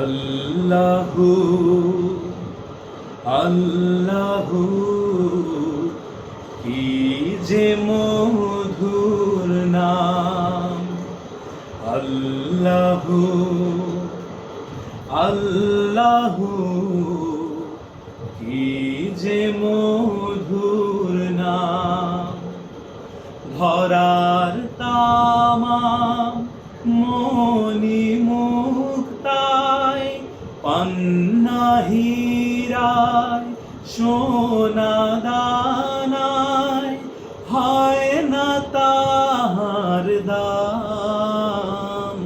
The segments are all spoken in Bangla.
আল্লাহু আল্লাহু কি যে মধুর নাম। আল্লাহু আল্লাহু কি যে মধুর নাম। ধরার তামাম মনি মুক্তায় পান্না হীরায়, সোনা দানায়, হয় না তাহার দাম।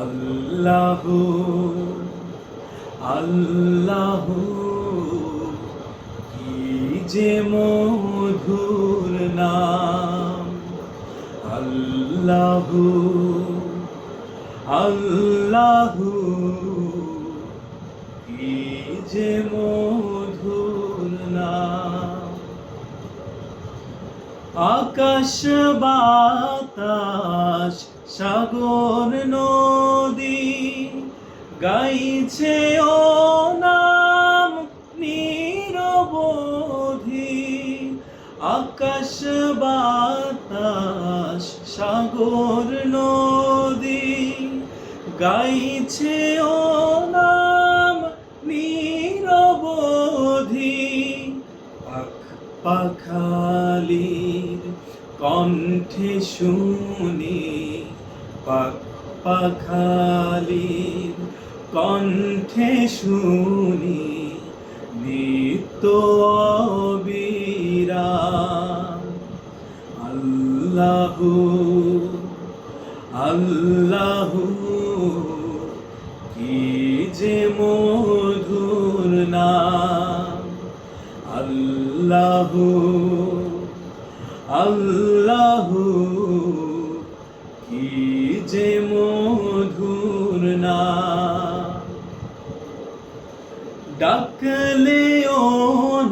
আল্লাহু আল্লাহু, কি যে মধুর নাম। আল্লাহু আল্লাহু কি যে মধুর নাম। আকাশ বাতাস সাগর নদী গাইছে আকাশ বাতাস, সাগর, নদী, গাইছে ও নাম নিরবধি পাখ কণ্ঠে শুনি পাখ পাখালির কণ্ঠে শুনি, নিত্য অবিরাম আল্লাহু কি যে মধুর নাম। আল্লাহু আল্লাহু, কি যে মধুর নাম। ডাকলে ও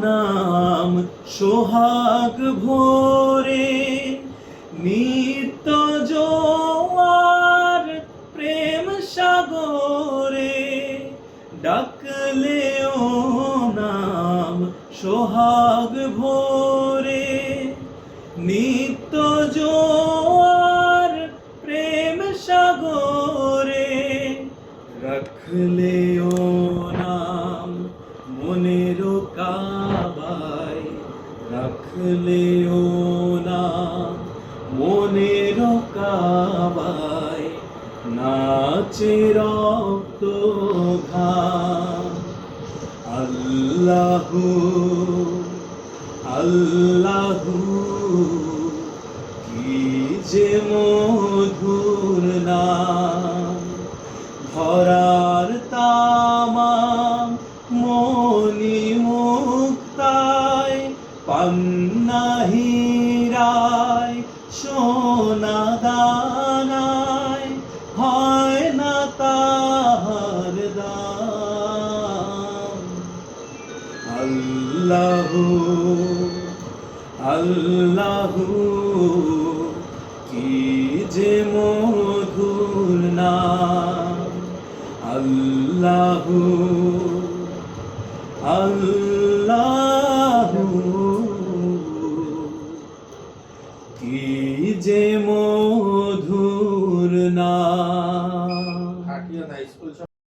নাম সোহাগ ভোরে নিত্য জোয়ার প্রেম সাগরে ডাকলে ও নাম সোহাগ ভোরে। নিত্য জোয়ার প্রেম সাগরে রাখলে ও নাম মনের কাবায়। রাখলে ও নাম মনের কাবায় নাচে রক্ত ঘাম। আল্লাহু আল্লাহু, কি যে মধুর নাম। ধরার তামাম মনি মুক্তায় পান্না সোনা দানায় হয় না তাহার দাম আল্লাহু আল্লাহু কি যে মধুর নাম। আল্লাহু আল্লাহু কি যে মধুর না